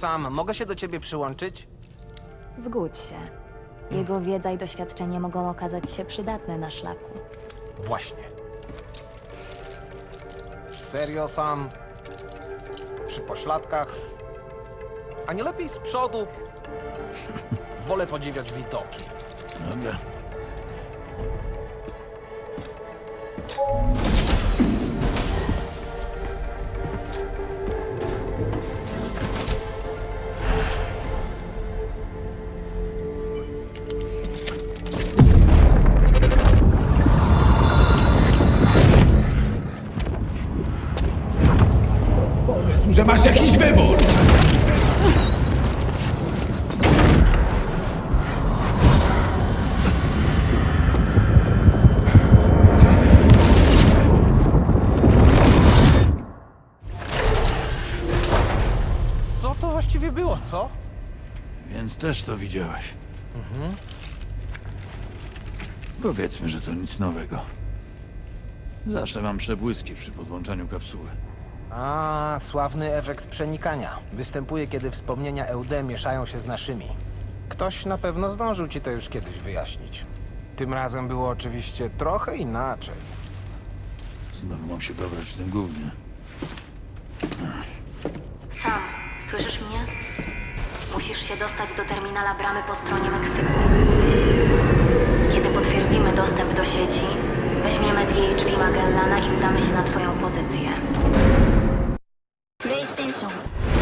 Sam, mogę się do ciebie przyłączyć? Zgódź się. Jego wiedza i doświadczenie mogą okazać się przydatne na szlaku. Właśnie. Serio, Sam? Przy pośladkach? A nie lepiej z przodu? Wolę podziwiać widoki. Dobra. Że masz jakiś wybór! Co to właściwie było, co? Więc też to widziałeś. Powiedzmy, że to nic nowego. Zawsze mam przebłyski przy podłączaniu kapsuły. A, sławny efekt przenikania. Występuje, kiedy wspomnienia EUD mieszają się z naszymi. Ktoś na pewno zdążył ci to już kiedyś wyjaśnić. Tym razem było oczywiście trochę inaczej. Znowu mam się babrać w tym gównie. Sam, słyszysz mnie? Musisz się dostać do terminala bramy po stronie Meksyku. 项目